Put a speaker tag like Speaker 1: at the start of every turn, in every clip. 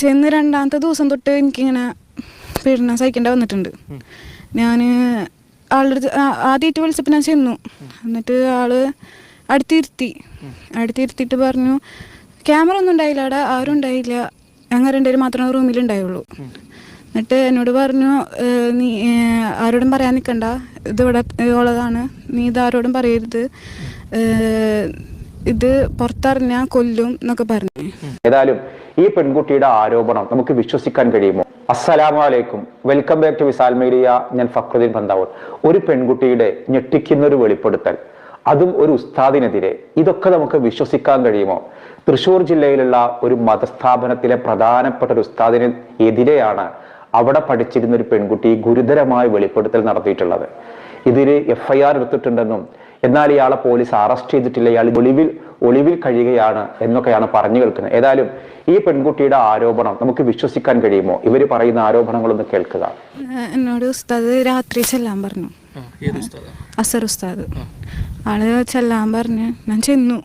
Speaker 1: ചെന്ന് രണ്ടാമത്തെ ദിവസം തൊട്ട് എനിക്കിങ്ങനെ പീഡനം സഹിക്കേണ്ട വന്നിട്ടുണ്ട്. ഞാൻ ആളുടെ അടുത്ത് ആദ്യമായിട്ട് വിളിച്ചപ്പോൾ ഞാൻ ചെന്നു. എന്നിട്ട് ആൾ അടുത്തിരുത്തി. അടുത്തിരുത്തിയിട്ട് പറഞ്ഞു ക്യാമറ ഒന്നും ഉണ്ടായില്ല അവിടെ ആരും ഉണ്ടായില്ല. ഞങ്ങൾ രണ്ടുപേരും മാത്രമേ റൂമിലുണ്ടായുള്ളൂ എന്നിട്ട് എന്നോട് പറഞ്ഞു "ഏഹ് നീ ആരോടും പറയാൻ നിൽക്കണ്ട. ഇതിവിടെ ഉള്ളതാണ്. നീ ഇത് ആരോടും പറയരുത്. ഇത് പുറത്തറിഞ്ഞാൽ കൊല്ലും എന്നൊക്കെ പറഞ്ഞു.
Speaker 2: ഏതായാലും ഈ പെൺകുട്ടിയുടെ ആരോപണം നമുക്ക് വിശ്വസിക്കാൻ കഴിയുമോ? അസ്സലാമു അലൈക്കും welcome back to Visal media ഞാൻ ഫക്രുദ്ദീൻ പന്താവൂർ. ഒരു പെൺകുട്ടിയുടെ ഞെട്ടിക്കുന്ന ഒരു വെളിപ്പെടുത്തൽ അതും ഒരു ഉസ്താദിനെതിരെ. ഇതൊക്കെ നമുക്ക് വിശ്വസിക്കാൻ കഴിയുമോ? തൃശൂർ ജില്ലയിലുള്ള ഒരു മതസ്ഥാപനത്തിലെ പ്രധാനപ്പെട്ട ഒരു ഉസ്താദിന് എതിരെയാണ് അവിടെ പഠിച്ചിരുന്ന ഒരു പെൺകുട്ടി ഗുരുതരമായ വെളിപ്പെടുത്തൽ നടത്തിയിട്ടുള്ളത്. ഇതിൽ എഫ്ഐആർ എടുത്തിട്ടുണ്ടെന്നും എന്നാൽ ഇയാളെ പോലീസ് അറസ്റ്റ് ചെയ്തിട്ടില്ല. ഇയാൾ ഒളിവിൽ ഒളിവിൽ കഴിയുകയാണ് എന്നൊക്കെയാണ് പറഞ്ഞു കേൾക്കുന്നത്. ഏതായാലും ഈ പെൺകുട്ടിയുടെ ആരോപണം നമുക്ക് വിശ്വസിക്കാൻ കഴിയുമോ? ഇവർ പറയുന്ന ആരോപണങ്ങളൊന്ന് കേൾക്കുക.
Speaker 1: എന്നോട് ഉസ്താദ് രാത്രി ചെല്ലാൻ പറഞ്ഞു. അസർ ഉസ്താദ്. ആൾ ചെല്ലാൻ പറഞ്ഞ് ഞാൻ ചെന്നു.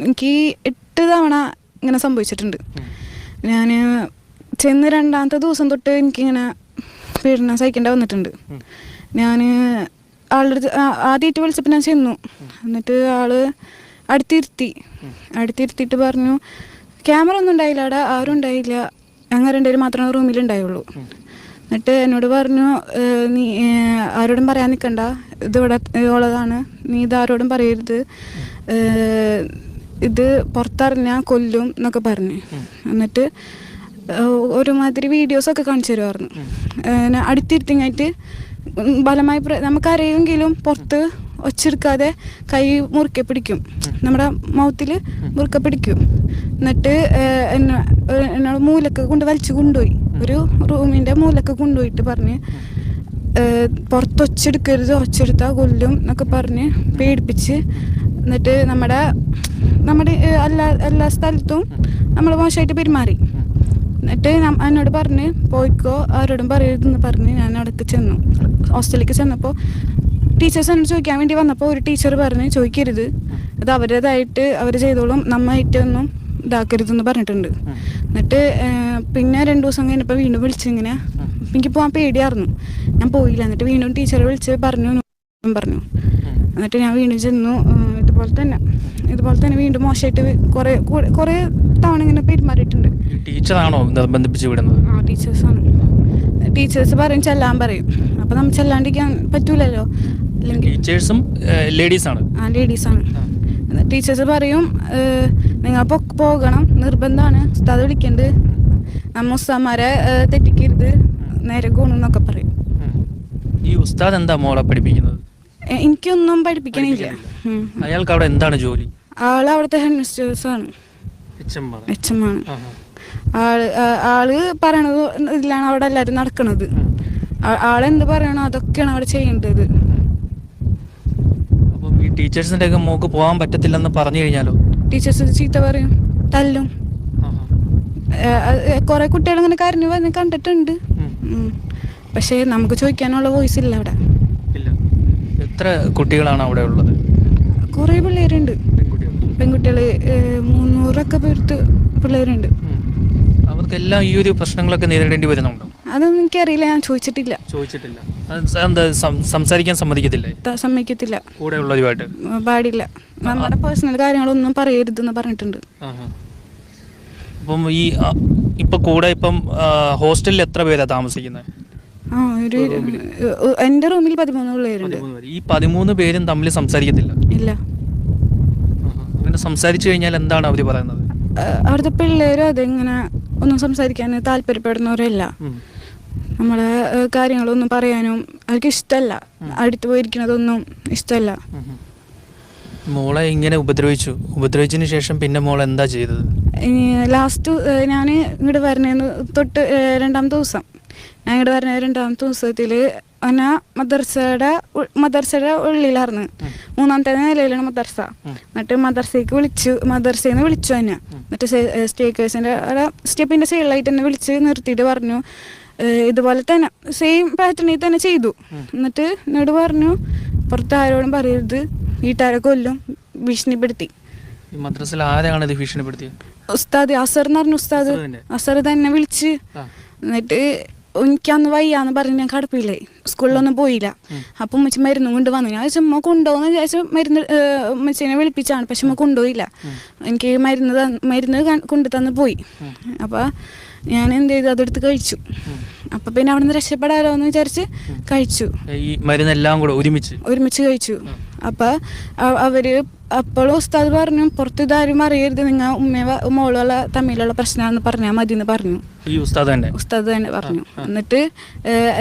Speaker 1: എനിക്ക് എട്ട് തവണ ഇങ്ങനെ സംഭവിച്ചിട്ടുണ്ട്. ഞാൻ ചെന്ന് രണ്ടാമത്തെ ദിവസം തൊട്ട് എനിക്കിങ്ങനെ പീഡനം സഹിക്കേണ്ട വന്നിട്ടുണ്ട്. ഞാൻ ആളുടെ ആദ്യമായിട്ട് വിളിച്ചപ്പോൾ ഞാൻ ചെന്നു. എന്നിട്ട് ആൾ അടുത്തിരുത്തി. അടുത്തിരുത്തിയിട്ട് പറഞ്ഞു ക്യാമറ ഒന്നും ഉണ്ടായില്ല അവിടെ ആരും ഉണ്ടായില്ല. ഞങ്ങൾ രണ്ടുപേരും മാത്രമേ റൂമിലുണ്ടായുള്ളൂ എന്നിട്ട് എന്നോട് പറഞ്ഞു നീ ആരോടും പറയാൻ നിൽക്കണ്ട. ഇതിവിടെ ഉള്ളതാണ്. നീ ഇത് ആരോടും പറയരുത്. ഇത് പുറത്തറിഞ്ഞാൽ കൊല്ലും എന്നൊക്കെ പറഞ്ഞു. എന്നിട്ട് ഒരുമാതിരി വീഡിയോസൊക്കെ കാണിച്ചു തരുമായിരുന്നു. അടുത്തിരുത്തിങ്ങായിട്ട് ബലമായി നമുക്കറിയുമെങ്കിലും പുറത്ത് ഒച്ചെടുക്കാതെ കൈ മുറുക്കെ പിടിക്കും. നമ്മുടെ മൗത്തിൽ മുറുക്കെ പിടിക്കും. എന്നിട്ട് എന്നോട് മൂലൊക്കെ കൊണ്ട് വലിച്ചു കൊണ്ടുപോയി. ഒരു റൂമിന്റെ മൂലൊക്കെ കൊണ്ടുപോയിട്ട് പറഞ്ഞ് പുറത്തൊച്ചെടുക്കരുത് ഒച്ചെടുത്താൽ കൊല്ലും എന്നൊക്കെ പറഞ്ഞ് പേടിപ്പിച്ച് എന്നിട്ട് നമ്മുടെ നമ്മുടെ എല്ലാ എല്ലാ സ്ഥലത്തും നമ്മൾ മോശമായിട്ട് പെരുമാറി. എന്നിട്ട് എന്നോട് പറഞ്ഞ് പോയിക്കോ ആരോടും പറയരുതെന്ന് പറഞ്ഞ് ഞാൻ അവിടേക്ക് ചെന്നു. ഹോസ്റ്റലിലേക്ക് ചെന്നപ്പോൾ ടീച്ചേഴ്സ് എന്നോട് ചോദിക്കാൻ വേണ്ടി വന്നപ്പോൾ ഒരു ടീച്ചർ പറഞ്ഞ് ചോദിക്കരുത്. അത് അവരുടേതായിട്ട് അവർ ചെയ്തോളും. നമ്മായിട്ടൊന്നും ഇതാക്കരുതെന്ന് പറഞ്ഞിട്ടുണ്ട്. എന്നിട്ട് പിന്നെ രണ്ടു ദിവസം കഴിഞ്ഞപ്പോൾ വീണ്ടും വിളിച്ചിങ്ങനെ എനിക്ക് പോകാൻ പേടിയായിരുന്നു ഞാൻ പോയില്ല. എന്നിട്ട് വീണ്ടും ടീച്ചറെ വിളിച്ച് പറഞ്ഞു എന്നും പറഞ്ഞു. എന്നിട്ട് ഞാൻ വീണ്ടും ചെന്നു. ഇതുപോലെ തന്നെ. ഇതുപോലെ തന്നെ വീണ്ടും മോശമായിട്ട് കുറേ കുറേ തവണ ഇങ്ങനെ പെരുമാറിയിട്ടുണ്ട്.
Speaker 3: ടീച്ചറാണോ ബന്ധിപ്പിച്ച് വിടുന്നത്?
Speaker 1: ആ ടീച്ചേഴ്സാണ്. ടീച്ചേഴ്സ് പറയും ചെല്ലാൻ പറയും. അപ്പം നമ്മൾ ചെല്ലാണ്ടിരിക്കാൻ പറ്റൂലല്ലോ. അല്ലെങ്കിൽ
Speaker 3: ടീച്ചേഴ്സും ലേഡീസാണ്.
Speaker 1: ആ ലേഡീസാണ്. ടീച്ചേഴ്സ് പറയും നിങ്ങൾ പോകണം. നിർബന്ധമാണ് ഉസ്താദ് വിളിക്കണ്ട്. നമ്മ ഉസ്താമാരെ തെറ്റിക്കരുത്. നേരെ ഗുണെന്നൊക്കെ പറയും.
Speaker 3: ഈ ഉസ്താദ് എന്താ മോളെ പഠിപ്പിക്കുന്നത്?
Speaker 1: എനിക്കൊന്നും പഠിപ്പിക്കണില്ല.
Speaker 3: അയാൾക്ക് അവിടെ എന്താണ് ജോലി?
Speaker 1: ആൾ അവിടുത്തെ ഹെഡ്
Speaker 3: മിസ്റ്റേഴ്സ് ആണ്.
Speaker 1: എച്ചമ്മാണ്. ആൾ ആൾ പറയണത് ഇതിലാണ് അവിടെ എല്ലാവരും നടക്കണത്. ആളെന്ത് പറയണോ അതൊക്കെയാണ് അവിടെ ചെയ്യേണ്ടത്.
Speaker 3: ഈ ടീച്ചേഴ്സിന്റെ ഒക്കെ മോക്ക് പോകാൻ പറ്റത്തില്ലെന്ന് പറഞ്ഞു കഴിഞ്ഞാലോ?
Speaker 1: ടീച്ചേഴ്സ് ചീത്ത പറയും തല്ലും. കുറെ കുട്ടികൾ ഇങ്ങനെ കരഞ്ഞു വന്ന് കണ്ടിട്ടുണ്ട്. പക്ഷേ നമുക്ക് ചോദിക്കാനുള്ള വോയിസ് ഇല്ല അവിടെ.
Speaker 3: എത്ര കുട്ടികളാണ് അവിടെ ഉള്ളത്?
Speaker 1: കുറേ പിള്ളേരുണ്ട്.
Speaker 3: പെൺകുട്ടികൾ
Speaker 1: മുന്നൂറൊക്കെ പേർത്ത് പിള്ളേരുണ്ട്.
Speaker 3: അവർക്കെല്ലാം ഈ ഒരു പ്രശ്നങ്ങളൊക്കെ നേരിടേണ്ടി വരുന്നുണ്ടോ?
Speaker 1: അതൊന്നും എനിക്കറിയില്ല ഞാൻ ചോദിച്ചിട്ടില്ല.
Speaker 3: ചോദിച്ചിട്ടില്ല. എന്താ സംസാരിക്കാൻ സമ്മതിക്കത്തില്ല?
Speaker 1: സമ്മതിക്കത്തില്ല.
Speaker 3: കൂടെ ഉള്ളവരുമായിട്ട്?
Speaker 1: പാടില്ല. നമ്മുടെ പേഴ്സണൽ കാര്യങ്ങളൊന്നും പറയരുതെന്ന് പറഞ്ഞിട്ടുണ്ട്.
Speaker 3: അപ്പം ഈ ഇപ്പൊ കൂടെ ഇപ്പം ഹോസ്റ്റലിൽ എത്ര പേരാ താമസിക്കുന്നത്
Speaker 1: ആ ഒരു എന്റെ റൂമിൽ പതിമൂന്ന് പിള്ളേരുണ്ട്.
Speaker 3: ഈ പതിമൂന്ന് പേരും തമ്മിൽ സംസാരിക്കത്തില്ല?
Speaker 1: ഇല്ല.
Speaker 3: അങ്ങനെ സംസാരിച്ചു കഴിഞ്ഞാൽ എന്താണ് അവർ പറയുന്നത്?
Speaker 1: അവിടുത്തെ പിള്ളേരും അതെങ്ങനെ ഒന്നും സംസാരിക്കാൻ താല്പര്യപ്പെടുന്നവരല്ല. നമ്മളെ കാര്യങ്ങളൊന്നും പറയാനും അവർക്ക് ഇഷ്ടമല്ല അടുത്ത് പോയിരിക്കണതൊന്നും ഇഷ്ടമല്ല.
Speaker 3: മോളെ ഇങ്ങനെ ഉപദ്രവിച്ചു. ഉപദ്രവിച്ചതിന് ശേഷം പിന്നെ മോൾ എന്താ ചെയ്തത്
Speaker 1: ലാസ്റ്റ് ഞാൻ ഇങ്ങോട്ട് വരണേന്ന് തൊട്ട് രണ്ടാം രണ്ടാമത്തെ ദിവസം. ഞാൻ പറഞ്ഞ രണ്ടാമത്തെ ദിവസത്തിൽ ഒന്ന മദർസയുടെ മദർസയുടെ ഉള്ളിലായിരുന്നു മൂന്നാമത്തെ നിലയിലാണ് മദർസ. എന്നിട്ട് മദർസയ്ക്ക് വിളിച്ചു മദർസയിൽ നിന്ന് വിളിച്ചു എന്നെ എന്നിട്ട് സ്റ്റേക്കേഴ്സിന്റെ അവിടെ സ്റ്റെപ്പിന്റെ സൈഡിലായിട്ട് എന്നെ വിളിച്ച് നിർത്തിയിട്ട് പറഞ്ഞു ഇതുപോലെ തന്നെ സെയിം പാറ്റേണിൽ തന്നെ ചെയ്തു. എന്നിട്ട് എന്നോട് പറഞ്ഞു പുറത്ത് ആരോടും പറയരുത്. വീട്ടുകാരെ കൊല്ലും. ഭീഷണിപ്പെടുത്തി.
Speaker 3: ഈ മദ്രസയിൽ ആരാണ് ഇത് ഭീഷണിപ്പെടുത്തിയത്?
Speaker 1: ഉസ്താദ് അസർ എന്ന് പറഞ്ഞു ഉസ്താദ്
Speaker 3: അസർ തന്നെ.
Speaker 1: വിളിച്ച്. എന്നിട്ട് എനിക്ക് അന്ന് വയ്യാന്ന് പറഞ്ഞ് ഞാൻ കടപ്പില്ലേ സ്കൂളിലൊന്നും പോയില്ല. അപ്പം ഉമ്മച്ച മരുന്നും കൊണ്ട് വന്നു ഞാൻ ചുമ്മാ കൊണ്ടുപോകുന്ന വിചാരിച്ചു മരുന്ന് ഉമ്മച്ചനെ വിളിപ്പിച്ചാണ്. പക്ഷെ ഉമ്മ കൊണ്ടുപോയില്ല. എനിക്ക് മരുന്ന് മരുന്ന് കൊണ്ടു തന്ന് പോയി. അപ്പോൾ ഞാൻ എന്ത് ചെയ്തു? അതെടുത്ത് കഴിച്ചു. അപ്പം പിന്നെ അവിടെ നിന്ന് രക്ഷപ്പെടാലോ എന്ന് വിചാരിച്ച് കഴിച്ചു.
Speaker 3: ഈ മരുന്നെല്ലാം കൂടെ ഒരുമിച്ച്?
Speaker 1: ഒരുമിച്ച് കഴിച്ചു. അപ്പൊ അവർ അപ്പോഴും ഉസ്താദ് പറഞ്ഞു പുറത്ത് ഇതാരും അറിയരുത്. നിങ്ങൾ ഉമ്മ മോളുള്ള തമ്മിലുള്ള പ്രശ്നമാണെന്ന് പറഞ്ഞാൽ മതി എന്ന് പറഞ്ഞു.
Speaker 3: ഈ ഉസ്താദ് തന്നെ?
Speaker 1: ഉസ്താദ് തന്നെ പറഞ്ഞു. എന്നിട്ട്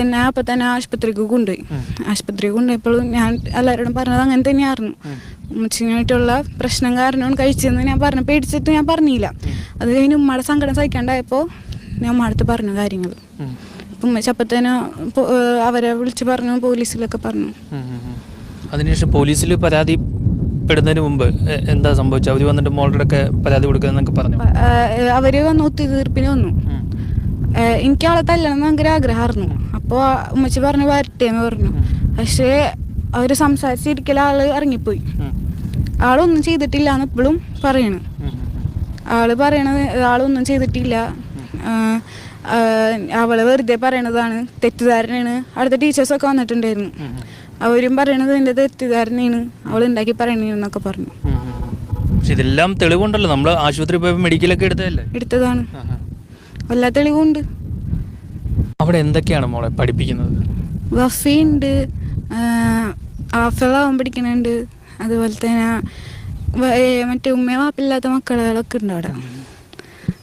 Speaker 1: എന്നെ അപ്പൊ തന്നെ ആശുപത്രിക്ക് കൊണ്ടുപോയി. ആശുപത്രിക്ക് കൊണ്ടുപോയപ്പോഴും ഞാൻ എല്ലാവരോടും പറഞ്ഞത് അങ്ങനെ തന്നെയായിരുന്നു. ഉമ്മച്ചിനായിട്ടുള്ള പ്രശ്നം കാരണമാണ് കഴിച്ചെന്ന് ഞാൻ പറഞ്ഞു. പേടിച്ചിട്ട് ഞാൻ പറഞ്ഞില്ല. അത് കഴിഞ്ഞ് ഉമ്മയുടെ സങ്കടം സഹിക്കാണ്ടായപ്പോൾ ഞാൻ ഉമ്മ അടുത്ത് പറഞ്ഞു കാര്യങ്ങൾ ഉമ്മച്ചി അപ്പം തന്നെ അവരെ വിളിച്ചു പറഞ്ഞു പോലീസിലൊക്കെ പറഞ്ഞു.
Speaker 3: അതിനുശേഷം പോലീസിൽ പരാതിപ്പെടുന്നതിന് മുമ്പ് എന്താ സംഭവിച്ചത്? അവർ വന്നിട്ട് മോളുടെ ഒക്കെ പരാതി കൊടുക്കുന്നൊക്കെ പറഞ്ഞു
Speaker 1: അവർ വന്ന് ഒത്തുതീർപ്പിന് വന്നു. എനിക്ക് ആളെ തല്ലണം ഭയങ്കര ആഗ്രഹമായിരുന്നു. അപ്പോൾ ഉമ്മച്ചി പറഞ്ഞു വരട്ടെ എന്ന് പറഞ്ഞു പക്ഷേ അവർ സംസാരിച്ചിരിക്കൽ ആൾ ഇറങ്ങിപ്പോയി. ആളൊന്നും ചെയ്തിട്ടില്ല എന്ന് ഇപ്പോഴും പറയണു. ആൾ പറയണത് ആളൊന്നും ചെയ്തിട്ടില്ല. അവൾ വെറുതെ പറയണതാണ് തെറ്റിദ്ധാരണയാണ്. അവിടുത്തെ ടീച്ചേഴ്സൊക്കെ വന്നിട്ടുണ്ടായിരുന്നു. അവരും പറയണത് എന്റെ തെറ്റിദ്ധാരണയാണ്. അവൾ ഉണ്ടാക്കി പറയണെന്നൊക്കെ പറഞ്ഞു.
Speaker 3: പക്ഷെ ഇതെല്ലാം തെളിവുണ്ടല്ലോ. നമ്മൾ ആശുപത്രി പോയപ്പോൾ മെഡിക്കലൊക്കെ എടുത്തതല്ലേ?
Speaker 1: എടുത്തതാണ്. എല്ലാ തെളിവുണ്ട്.
Speaker 3: അവിടെ എന്തൊക്കെയാണ് മോളെ പഠിപ്പിക്കുന്നത്?
Speaker 1: വഫിയുണ്ട്. ആഫലാവും പഠിക്കണുണ്ട്. അതുപോലെ തന്നെ മറ്റേ ഉമ്മയും വാപ്പില്ലാത്ത മക്കളൊക്കെ ഉണ്ട് അവിടെ.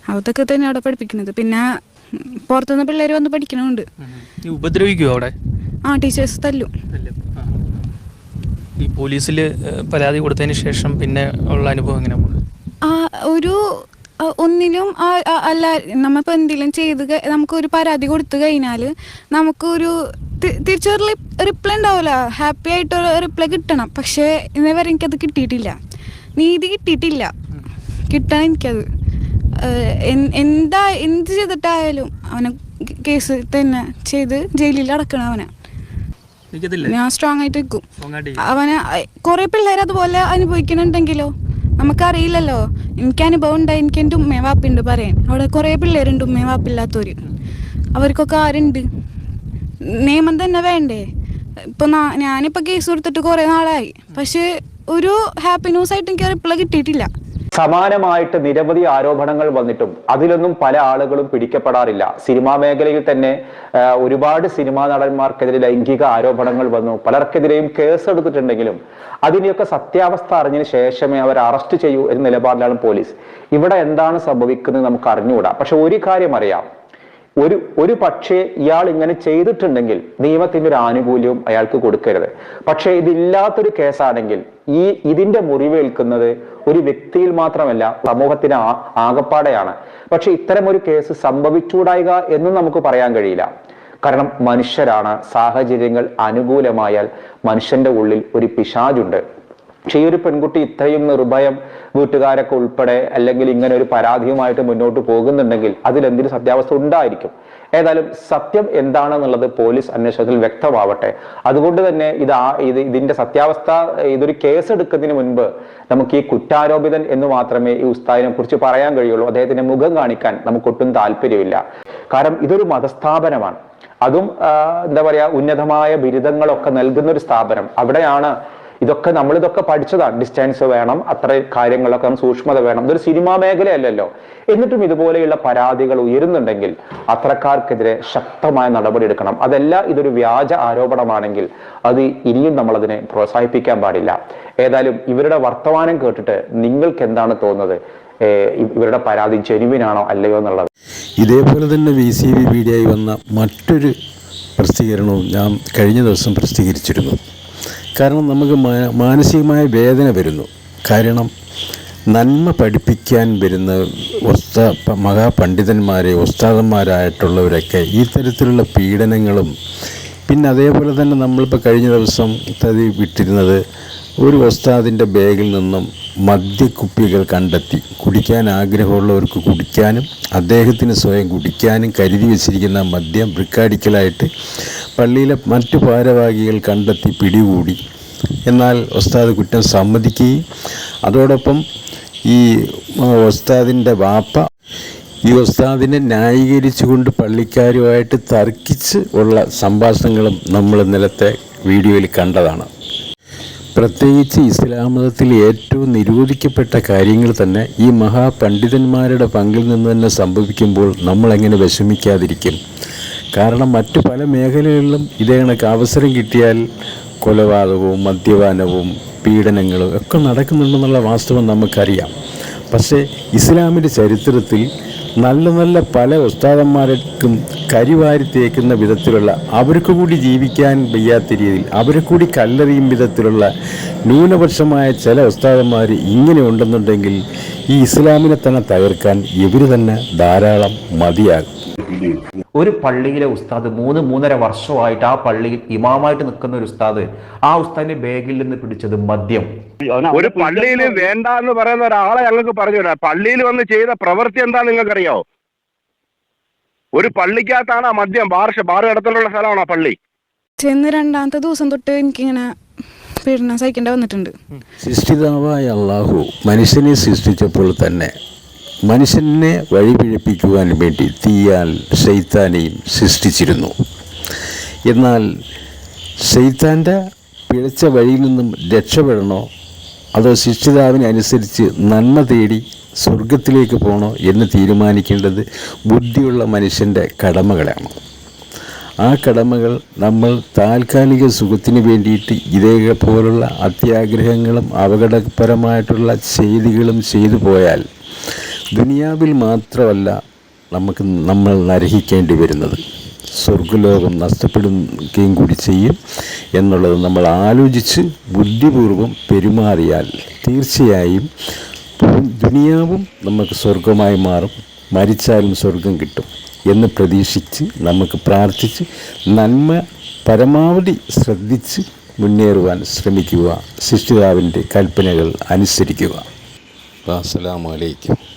Speaker 1: അതൊക്കെ തന്നെ അവിടെ പഠിപ്പിക്കുന്നത്. പിന്നെ പുറത്തുനിന്ന് പിള്ളേർ വന്ന് പഠിക്കണമുണ്ട്.
Speaker 3: ഉപദ്രവിക്കോ ഉപദ്രവിക്കുമോ അവിടെ?
Speaker 1: ആ ടീച്ചേഴ്സ് തല്ലും.
Speaker 3: ഈ പോലീസിൽ പരാതി കൊടുത്തതിന് ശേഷം പിന്നെ ഉള്ള അനുഭവം എങ്ങനെ
Speaker 1: ആ ഒരു ഒന്നിലും അല്ല നമ്മളിപ്പോൾ എന്തെങ്കിലും ചെയ്ത് നമുക്കൊരു പരാതി കൊടുത്തു കഴിഞ്ഞാൽ നമുക്കൊരു തിരിച്ചൊരു റിപ്ലൈ ഉണ്ടാവില്ല ഹാപ്പി ആയിട്ട് റിപ്ലൈ കിട്ടണം. പക്ഷേ ഇന്നേ വരെ എനിക്കത് കിട്ടിയിട്ടില്ല. നീതി കിട്ടിയിട്ടില്ല. കിട്ടണം എനിക്കത്. എന്താ എന്ത് ചെയ്തിട്ടായാലും അവനെ കേസ് തന്നെ ചെയ്ത് ജയിലിൽ അടക്കണം അവനെ. ഞാൻ സ്ട്രോങ് ആയിട്ട്
Speaker 3: Strong
Speaker 1: അവന് കുറെ പിള്ളേർ അതുപോലെ അനുഭവിക്കുന്നുണ്ടെങ്കിലോ? നമുക്കറിയില്ലല്ലോ. എനിക്ക് അനുഭവം ഉണ്ടായി എനിക്ക് എന്റെ ഉമ്മയും വാപ്പിണ്ട് പറയാൻ. അവിടെ കുറെ പിള്ളേരുണ്ട് ഉമ്മയും വാപ്പില്ലാത്തവര് അവർക്കൊക്കെ ആരുണ്ട്? നിയമം തന്നെ വേണ്ടേ? ഇപ്പൊ ഞാനിപ്പോ കേസ് കൊടുത്തിട്ട് കുറെ നാളായി. പക്ഷെ ഒരു ഹാപ്പി ന്യൂസ് ആയിട്ട് എനിക്ക് റിപ്ലൈ കിട്ടിയിട്ടില്ല.
Speaker 2: സമാനമായിട്ട് നിരവധി ആരോപണങ്ങൾ വന്നിട്ടും അതിലൊന്നും പല ആളുകളും പിടിക്കപ്പെടാറില്ല. സിനിമാ മേഖലയിൽ തന്നെ ഒരുപാട് സിനിമാ നടന്മാർക്കെതിരെ ലൈംഗിക ആരോപണങ്ങൾ വന്നു. പലർക്കെതിരെയും കേസ് എടുത്തിട്ടുണ്ടെങ്കിലും അതിനെയൊക്കെ സത്യാവസ്ഥ അറിഞ്ഞതിന് ശേഷമേ അവർ അറസ്റ്റ് ചെയ്യൂ എന്ന നിലപാടിലാണ് പോലീസ്. ഇവിടെ എന്താണ് സംഭവിക്കുന്നത് നമുക്ക് അറിഞ്ഞുകൂടാ. പക്ഷെ ഒരു കാര്യം അറിയാം. ഒരു ഒരു പക്ഷേ ഇയാൾ ഇങ്ങനെ ചെയ്തിട്ടുണ്ടെങ്കിൽ നിയമത്തിന്റെ ഒരു ആനുകൂല്യവും അയാൾക്ക് കൊടുക്കരുത്. പക്ഷേ ഇതില്ലാത്തൊരു കേസാണെങ്കിൽ ഈ ഇതിന്റെ മുറിവേൽക്കുന്നത് ഒരു വ്യക്തിയിൽ മാത്രമല്ല സമൂഹത്തിന് ആകപ്പാടെയാണ്. പക്ഷെ ഇത്തരം ഒരു കേസ് സംഭവിച്ചുകൂടായുക എന്നും നമുക്ക് പറയാൻ കഴിയില്ല. കാരണം മനുഷ്യരാണ് സാഹചര്യങ്ങൾ അനുകൂലമായാൽ മനുഷ്യന്റെ ഉള്ളിൽ ഒരു പിശാജുണ്ട് പക്ഷെ ഈ ഒരു പെൺകുട്ടി ഇത്രയും നിർഭയം വീട്ടുകാരൊക്കെ ഉൾപ്പെടെ അല്ലെങ്കിൽ ഇങ്ങനെ ഒരു പരാതിയുമായിട്ട് മുന്നോട്ട് പോകുന്നുണ്ടെങ്കിൽ അതിലെന്തിനു സത്യാവസ്ഥ ഉണ്ടായിരിക്കും. ഏതായാലും സത്യം എന്താണെന്നുള്ളത് പോലീസ് അന്വേഷണത്തിൽ വ്യക്തമാവട്ടെ. അതുകൊണ്ട് തന്നെ ഇത് ആ ഇത് ഇതിന്റെ സത്യാവസ്ഥ ഇതൊരു കേസ് എടുക്കുന്നതിന് മുൻപ് നമുക്ക് ഈ കുറ്റാരോപിതൻ എന്ന് മാത്രമേ ഈ ഉസ്താദിനെ കുറിച്ച് പറയാൻ കഴിയുള്ളൂ. അദ്ദേഹത്തിന്റെ മുഖം കാണിക്കാൻ നമുക്കൊട്ടും താല്പര്യമില്ല. കാരണം ഇതൊരു മതസ്ഥാപനമാണ്. അതും എന്താ പറയാ ഉന്നതമായ ബിരുദങ്ങളൊക്കെ നൽകുന്ന ഒരു സ്ഥാപനം. അവിടെയാണ് ഇതൊക്കെ നമ്മൾ ഇതൊക്കെ പഠിച്ചതാണ്. ഡിസ്റ്റൻസ് വേണം അത്ര കാര്യങ്ങളൊക്കെ സൂക്ഷ്മത വേണം. ഇതൊരു സിനിമാ മേഖലയല്ലല്ലോ. എന്നിട്ടും ഇതുപോലെയുള്ള പരാതികൾ ഉയരുന്നുണ്ടെങ്കിൽ അത്രക്കാർക്കെതിരെ ശക്തമായ നടപടി എടുക്കണം. അതല്ല ഇതൊരു വ്യാജ ആരോപണമാണെങ്കിൽ അത് ഇനിയും നമ്മൾ അതിനെ പ്രോത്സാഹിപ്പിക്കാൻ പാടില്ല. ഏതായാലും ഇവരുടെ വർത്തമാനം കേട്ടിട്ട് നിങ്ങൾക്ക് എന്താണ് തോന്നുന്നത് ഇവരുടെ പരാതി ജെനുവിനാണോ അല്ലയോ എന്നുള്ളത്.
Speaker 4: ഇതേപോലെ തന്നെ വി സി ബി മീഡിയയിൽ വന്ന മറ്റൊരു പ്രസിദ്ധീകരണവും ഞാൻ കഴിഞ്ഞ ദിവസം പ്രസിദ്ധീകരിച്ചിരുന്നു. കാരണം നമുക്ക് മാനസികമായ വേദന വരുന്നു. കാരണം നന്മ പഠിപ്പിക്കാൻ വരുന്ന ഉസ്താ മഹാപണ്ഡിതന്മാരെ ഉസ്താദന്മാരായിട്ടുള്ളവരൊക്കെ ഈ തരത്തിലുള്ള പീഡനങ്ങളും പിന്നെ അതേപോലെ തന്നെ നമ്മളിപ്പോൾ കഴിഞ്ഞ ദിവസം തതി വിട്ടിരുന്നത് ഒരു ഉസ്താദിന്റെ ബാഗിൽ നിന്നും മദ്യക്കുപ്പികൾ കണ്ടെത്തി. കുടിക്കാൻ ആഗ്രഹമുള്ളവർക്ക് കുടിക്കാനും അദ്ദേഹത്തിന് സ്വയം കുടിക്കാനും കരുതി വച്ചിരിക്കുന്ന മദ്യം ബ്രിക്കാടിക്കലായിട്ട് പള്ളിയിലെ മറ്റു ഭാരവാഹികൾ കണ്ടെത്തി പിടികൂടി. എന്നാൽ ഉസ്താദ് കുറ്റം സമ്മതിക്കുകയും അതോടൊപ്പം ഈ ഉസ്താദിന്റെ വാപ്പ ഈ ഉസ്താദിനെ ന്യായീകരിച്ചുകൊണ്ട് പള്ളിക്കാരുമായിട്ട് തർക്കിച്ച് ഉള്ള സംഭാഷണങ്ങളും നമ്മൾ ഇന്നലത്തെ വീഡിയോയിൽ കണ്ടതാണ്. പ്രത്യേകിച്ച് ഇസ്ലാം മതത്തിൽ ഏറ്റവും നിരോധിക്കപ്പെട്ട കാര്യങ്ങൾ തന്നെ ഈ മഹാപണ്ഡിതന്മാരുടെ പങ്കിൽ നിന്ന് തന്നെ സംഭവിക്കുമ്പോൾ നമ്മളെങ്ങനെ വിഷമിക്കാതിരിക്കും. കാരണം മറ്റു പല മേഖലകളിലും ഇതേ കണക്ക് അവസരം കിട്ടിയാൽ കൊലപാതകവും മദ്യപാനവും പീഡനങ്ങളും ഒക്കെ നടക്കുന്നുണ്ടെന്നുള്ള വാസ്തവം നമുക്കറിയാം. പക്ഷേ ഇസ്ലാമിന്റെ ചരിത്രത്തിൽ നല്ല നല്ല പല ഉസ്താദന്മാർക്കും കരിവാരി തേക്കുന്ന വിധത്തിലുള്ള അവർക്ക് കൂടി ജീവിക്കാൻ വയ്യാത്ത രീതിയിൽ അവരെ കൂടി കല്ലെറിയും വിധത്തിലുള്ള ന്യൂനപക്ഷമായ ചില ഉസ്താദന്മാർ ഇങ്ങനെ ഉണ്ടെന്നുണ്ടെങ്കിൽ ഈ ഇസ്ലാമിനെ തന്നെ തകർക്കാൻ ഇവർ തന്നെ ധാരാളം മതിയാകും.
Speaker 2: ഒരു പള്ളിയിലെ ഉസ്താദ് മൂന്ന് മൂന്നര വർഷമായിട്ട് ആ പള്ളിയിൽ ഇമാമായിട്ട് നിൽക്കുന്ന ഒരു ഉസ്താദ് ആ ഉസ്താദിന്റെ ബാഗിൽ നിന്ന് പിടിച്ചത് മദ്യം.
Speaker 5: ഒരു പള്ളിയിൽ വേണ്ട എന്ന് പറയുന്ന ഒരാളെ ഞങ്ങൾക്ക് പറഞ്ഞു തരാം. പള്ളിയിൽ വന്ന് ചെയ്ത പ്രവൃത്തി എന്താ നിങ്ങൾക്കറിയോ? ഒരു പള്ളിക്കകത്താണ് ആ മദ്യം. ബാർ ബാർ ഇടത്തിലുള്ള സ്ഥലമാണ് ആ പള്ളി.
Speaker 1: ചെന്ന് രണ്ടാമത്തെ ദിവസം തൊട്ട് എനിക്കിങ്ങനെ പീഡനം സഹിക്കേണ്ടി വന്നിട്ടുണ്ട്.
Speaker 4: സൃഷ്ടിതാവായ അള്ളാഹു മനുഷ്യനെ സൃഷ്ടിച്ചപ്പോൾ തന്നെ മനുഷ്യനെ വഴിപിഴപ്പിക്കുവാൻ വേണ്ടി തീയാൽ ഷെയ്ത്താനെയും സൃഷ്ടിച്ചിരുന്നു. എന്നാൽ ഷെയ്ത്താന്റെ പിഴച്ച വഴിയിൽ നിന്നും രക്ഷപ്പെടണോ അതോ ശിക്ഷിതാവിനനുസരിച്ച് നന്മ തേടി സ്വർഗത്തിലേക്ക് പോകണോ എന്ന് തീരുമാനിക്കേണ്ടത് ബുദ്ധിയുള്ള മനുഷ്യന്റെ കടമകളാണ്. ആ കടമകൾ നമ്മൾ താൽക്കാലിക സുഖത്തിന് വേണ്ടിയിട്ട് ഇതേപോലുള്ള അത്യാഗ്രഹങ്ങളും അപകടപരമായിട്ടുള്ള ചെയ്തികളും ചെയ്തു പോയാൽ ദുനിയാവിൽ മാത്രമല്ല നമുക്ക് നമ്മൾ നരഹിക്കേണ്ടി വരുന്നത്. സ്വർഗലോകം നഷ്ടപ്പെടുകയും കൂടി ചെയ്യും എന്നുള്ളത് നമ്മൾ ആലോചിച്ച് ബുദ്ധിപൂർവം പെരുമാറിയാൽ തീർച്ചയായും ദുനിയാവും നമുക്ക് സ്വർഗമായി മാറും. മരിച്ചാലും സ്വർഗം കിട്ടും എന്ന് പ്രതീക്ഷിച്ച് നമുക്ക് പ്രാർത്ഥിച്ച് നന്മ പരമാവധി ശ്രദ്ധിച്ച് മുന്നേറുവാൻ ശ്രമിക്കുക. സൃഷ്ടിതാവിന്റെ കൽപ്പനകൾ അനുസരിക്കുക. അലൈക്കും.